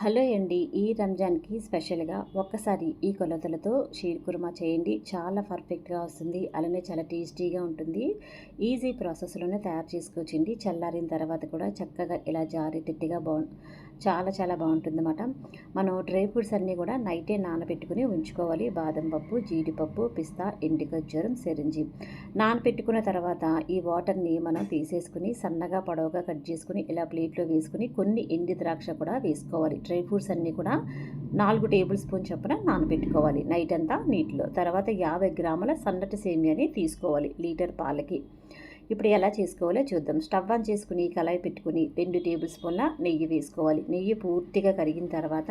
Hello అండి. ఈ రంజాన్కి స్పెషల్గా ఒక్కసారి ఈ కొలతలతో షీర్ కుర్మా చేయండి. చాలా పర్ఫెక్ట్గా వస్తుంది. అలానే చాలా టేస్టీగా ఉంటుంది. ఈజీ ప్రాసెస్లోనే తయారు చేసుకోవచ్చండి. చల్లారిన తర్వాత కూడా చక్కగా ఇలా జారి బాగుంది బాగు చాలా చాలా బాగుంటుంది అన్నమాట మనం డ్రై ఫ్రూట్స్ అన్నీ కూడా నైటే నానబెట్టుకుని ఉంచుకోవాలి. బాదం పప్పు జీడిపప్పు పిస్తా ఎండికొచ్చరం సెరింజి నానబెట్టుకున్న తర్వాత ఈ వాటర్ని మనం తీసేసుకుని సన్నగా పొడవుగా కట్ చేసుకుని ఇలా ప్లేట్లో వేసుకుని కొన్ని ఎండి ద్రాక్ష కూడా వేసుకోవాలి. డ్రై ఫ్రూట్స్ అన్నీ కూడా నాలుగు టేబుల్ స్పూన్ చొప్పున నానబెట్టుకోవాలి నైట్ అంతా నీటిలో. తర్వాత యాభై గ్రాముల సన్నటి సేమియాని తీసుకోవాలి లీటర్ పాలకి. ఇప్పుడు ఎలా చేసుకోవాలో చూద్దాం. స్టవ్ ఆన్ చేసుకుని కళాయి పెట్టుకుని రెండు టేబుల్ స్పూన్ల నెయ్యి వేసుకోవాలి. నెయ్యి పూర్తిగా కరిగిన తర్వాత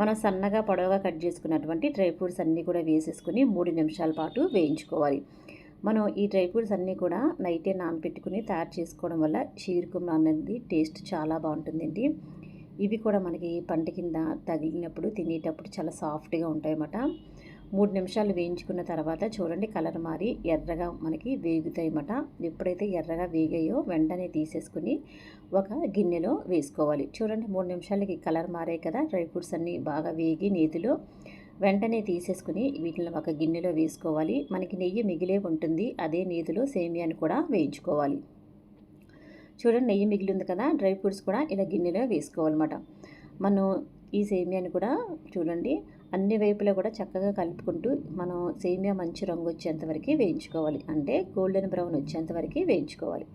మనం సన్నగా పొడవుగా కట్ చేసుకున్నటువంటి డ్రై ఫ్రూట్స్ అన్నీ కూడా వేసేసుకుని మూడు నిమిషాల పాటు వేయించుకోవాలి. మనం ఈ డ్రై ఫ్రూట్స్ అన్నీ కూడా నైటే నానబెట్టుకుని తయారు చేసుకోవడం వల్ల షీర్కుమ్ అనేది టేస్ట్ చాలా బాగుంటుందండి. ఇవి కూడా మనకి పంట కింద తగిలినప్పుడు తినేటప్పుడు చాలా సాఫ్ట్గా ఉంటాయన్నమాట. మూడు నిమిషాలు వేయించుకున్న తర్వాత చూడండి కలర్ మారి ఎర్రగా మనకి వేగుతాయన్నమాట ఎప్పుడైతే ఎర్రగా వేగాయో వెంటనే తీసేసుకుని ఒక గిన్నెలో వేసుకోవాలి. చూడండి మూడు నిమిషాలకి కలర్ మారాయి కదా డ్రై ఫ్రూట్స్ అన్నీ బాగా వేగి నేతిలో వెంటనే తీసేసుకుని వీటిని ఒక గిన్నెలో వేసుకోవాలి. మనకి నెయ్యి మిగిలే ఉంటుంది అదే నేతిలో సేమియాని కూడా వేయించుకోవాలి. చూడండి నెయ్యి మిగిలి ఉంది కదా డ్రై ఫ్రూట్స్ కూడా ఇలా గిన్నెలో వేసుకోవాలన్నమాట. మనం ఈ సేమియాని కూడా చూడండి అన్ని వైపులా కూడా చక్కగా కలుపుకుంటూ మనం సేమియా మంచి రంగు వచ్చేంత వరకు వేయించుకోవాలి. అంటే గోల్డెన్ బ్రౌన్ వచ్చేంత వరకు వేయించుకోవాలి.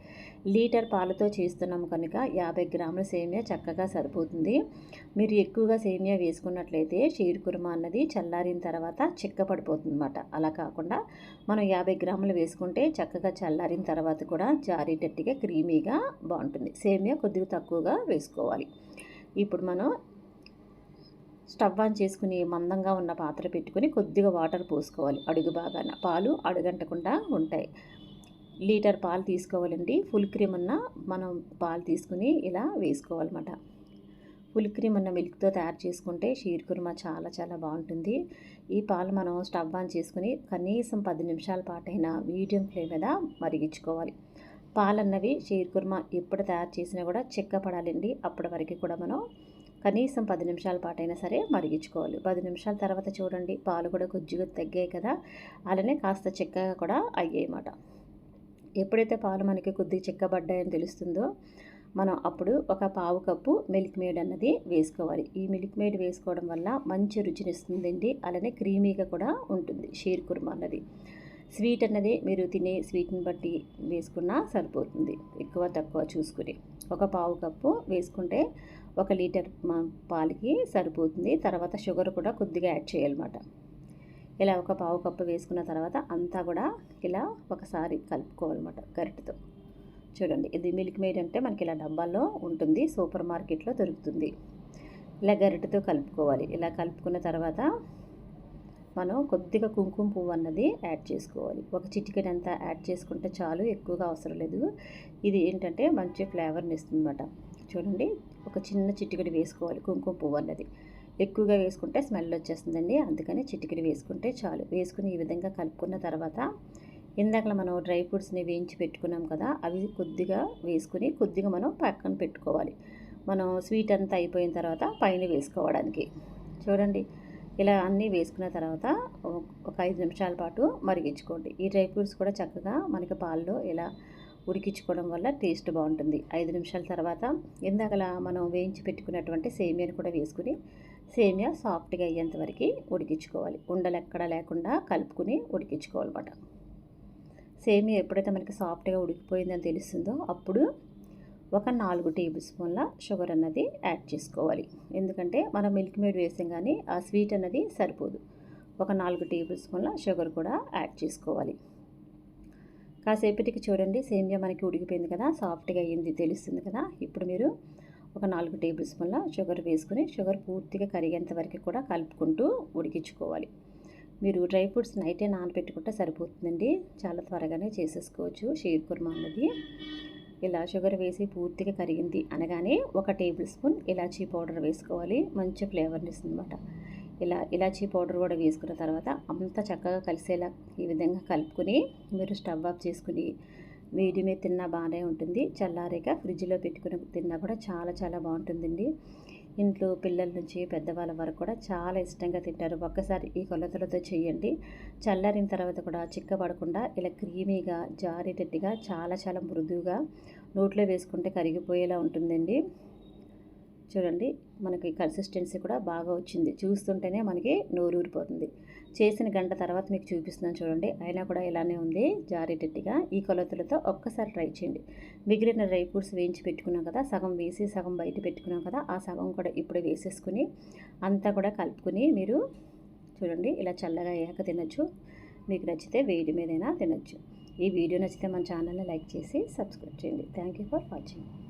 లీటర్ పాలతో చేస్తున్నాం కనుక యాభై గ్రాముల సేమియా చక్కగా సరిపోతుంది. మీరు ఎక్కువగా సేమియా వేసుకున్నట్లయితే షీర్ కుర్మా అన్నది చల్లారిన తర్వాత చిక్క పడిపోతుంది అనమాట అలా కాకుండా మనం యాభై గ్రాములు వేసుకుంటే చక్కగా చల్లారిన తర్వాత కూడా జారేటట్టుగా క్రీమీగా బాగుంటుంది. సేమియా కొద్దిగా తక్కువగా వేసుకోవాలి. ఇప్పుడు మనం స్టవ్ ఆన్ చేసుకుని మందంగా ఉన్న పాత్ర పెట్టుకుని కొద్దిగా వాటర్ పోసుకోవాలి. అడుగు బాగాన పాలు అడుగంటకుండా ఉంటాయి. లీటర్ పాలు తీసుకోవాలండి. ఫుల్ క్రీమ్ ఉన్న మనం పాలు తీసుకుని ఇలా వేసుకోవాలన్నమాట. ఫుల్ క్రీమ్ ఉన్న మిల్క్తో తయారు చేసుకుంటే షీర్ కుర్మా చాలా చాలా బాగుంటుంది. ఈ పాలు మనం స్టవ్ ఆన్ చేసుకుని కనీసం పది నిమిషాల పాటైనా మీడియం ఫ్లేమ్ మీద మరిగించుకోవాలి. పాలన్నవి షీర్ కుర్మా ఎప్పుడు తయారు చేసినా కూడా చెక్క పడాలండి. అప్పటి వరకు కూడా మనం కనీసం పది నిమిషాల పాటైనా సరే మరిగించుకోవాలి. పది నిమిషాల తర్వాత చూడండి పాలు కూడా కొద్దిగా తగ్గాయి కదా? అలానే కాస్త చెక్కగా కూడా అయ్యాయన్నమాట ఎప్పుడైతే పాలు మనకి కొద్దిగా చెక్కబడ్డాయని తెలుస్తుందో మనం అప్పుడు ఒక పావు కప్పు మిల్క్ మేడ్ అన్నది వేసుకోవాలి. ఈ మిల్క్ మేడ్ వేసుకోవడం వల్ల మంచి రుచినిస్తుందండి అలానే క్రీమీగా కూడా ఉంటుంది. షీర్ కుర్మా అన్నది. స్వీట్ అన్నది మీరు తినే స్వీట్ని బట్టి వేసుకున్నా సరిపోతుంది. ఎక్కువ తక్కువ చూసుకుని. ఒక పావు కప్పు వేసుకుంటే ఒక లీటర్ పాలకి సరిపోతుంది. తర్వాత షుగర్ కూడా కొద్దిగా యాడ్ చేయాలన్నమాట. ఇలా ఒక పావు కప్పు వేసుకున్న తర్వాత అంతా కూడా ఇలా ఒకసారి కలుపుకోవాలన్నమాట గరిటతో. చూడండి ఇది మిల్క్ మేడ్ అంటే మనకి ఇలా డబ్బాల్లో ఉంటుంది సూపర్ మార్కెట్లో దొరుకుతుంది. ఇలా గరిటతో కలుపుకోవాలి. ఇలా కలుపుకున్న తర్వాత మనం కొద్దిగా కుంకుమ పువ్వు అన్నది యాడ్ చేసుకోవాలి. ఒక చిటికెన్ అంతా యాడ్ చేసుకుంటే చాలు ఎక్కువగా అవసరం లేదు. ఇది ఏంటంటే మంచి ఫ్లేవర్ని ఇస్తుంది అనమాట చూడండి ఒక చిన్న చిటికెడు వేసుకోవాలి కుంకుమ పువ్వు అన్నది. ఎక్కువగా వేసుకుంటే స్మెల్ వచ్చేస్తుందండి. అందుకని చిటికెడు వేసుకుంటే చాలు. వేసుకుని ఈ విధంగా కలుపుకున్న తర్వాత ఇందాక మనం డ్రై ఫ్రూట్స్ని వేయించి పెట్టుకున్నాం కదా అవి కొద్దిగా వేసుకుని కొద్దిగా మనం పక్కన పెట్టుకోవాలి. మనం స్వీట్ అంతా అయిపోయిన తర్వాత పైన వేసుకోవడానికి. చూడండి ఇలా అన్నీ వేసుకున్న తర్వాత ఒక ఐదు నిమిషాల పాటు మరిగించుకోండి. ఈ డ్రై ఫ్రూట్స్ కూడా చక్కగా మనకి పాల్లో ఇలా ఉడికించుకోవడం వల్ల టేస్ట్ బాగుంటుంది. ఐదు నిమిషాల తర్వాత ఇందాకలా మనం వేయించి పెట్టుకున్నటువంటి సేమియాను కూడా వేసుకుని సేమియా సాఫ్ట్గా అయ్యేంత వరకు ఉడికించుకోవాలి. ఉండలు ఎక్కడ లేకుండా కలుపుకుని ఉడికించుకోవాలన్నమాట. సేమియా ఎప్పుడైతే మనకి సాఫ్ట్గా ఉడికిపోయిందని తెలుస్తుందో అప్పుడు ఒక నాలుగు టేబుల్ స్పూన్ల షుగర్ అన్నది యాడ్ చేసుకోవాలి. ఎందుకంటే మనం మిల్క్ మేడ్ వేసాం కానీ ఆ స్వీట్ అన్నది సరిపోదు. ఒక నాలుగు టేబుల్ స్పూన్ల షుగర్ కూడా యాడ్ చేసుకోవాలి. కాసేపటికి చూడండి సేమియా మనకి ఉడికిపోయింది కదా సాఫ్ట్గా అయ్యింది తెలుస్తుంది కదా. ఇప్పుడు మీరు ఒక నాలుగు టేబుల్ స్పూన్ల షుగర్ వేసుకుని షుగర్ పూర్తిగా కరిగేంత వరకు కూడా కలుపుకుంటూ ఉడికించుకోవాలి. మీరు డ్రై ఫ్రూట్స్ నైటే నానబెట్టుకుంటే సరిపోతుందండి. చాలా త్వరగానే చేసేసుకోవచ్చు షీర్ కుర్మా అన్నది. ఇలా షుగర్ వేసి పూర్తిగా కరిగింది అనగానే ఒక టేబుల్ స్పూన్ ఇలాచీ పౌడర్ వేసుకోవాలి మంచి ఫ్లేవర్ని ఇస్తుంది అనమాట ఇలా ఇలాచీ పౌడర్ కూడా వేసుకున్న తర్వాత అంత చక్కగా కలిసేలా ఈ విధంగా కలుపుకొని మీరు స్టవ్ ఆఫ్ చేసుకుని వేడి మీద తిన్నా బాగానే ఉంటుంది. చల్లారాక ఫ్రిడ్జ్లో పెట్టుకుని తిన్నా కూడా చాలా చాలా బాగుంటుందండి. ఇంట్లో పిల్లల నుంచి పెద్దవాళ్ళ వరకు కూడా చాలా ఇష్టంగా తింటారు. ఒక్కసారి ఈ కొలతలతో చేయండి. చల్లారిన తర్వాత కూడా చిక్కబడకుండా ఇలా క్రీమీగా జారేటట్టుగా చాలా చాలా మృదువుగా నోట్లో వేసుకుంటే కరిగిపోయేలా ఉంటుందండి. చూడండి మనకి కన్సిస్టెన్సీ కూడా బాగా వచ్చింది. చూస్తుంటేనే మనకి నోరు ఊరిపోతుంది. చేసిన గంట తర్వాత మీకు చూపిస్తున్నాను చూడండి. అయినా కూడా ఇలానే ఉంది జారేటట్టుగా ఈ కొలతలతో ఒక్కసారి ట్రై చేయండి. మిగిలిన డ్రై ఫ్రూట్స్ వేయించి పెట్టుకున్నాం కదా సగం వేసి సగం బయట పెట్టుకున్నాం కదా ఆ సగం కూడా ఇప్పుడు వేసేసుకుని అంతా కూడా కలుపుకుని మీరు చూడండి ఇలా చల్లగా అయ్యాక తినచ్చు. మీకు నచ్చితే వేడి మీదైనా తినచ్చు. ఈ వీడియో నచ్చితే మన ఛానల్ని లైక్ చేసి సబ్స్క్రైబ్ చేయండి. Thank you for watching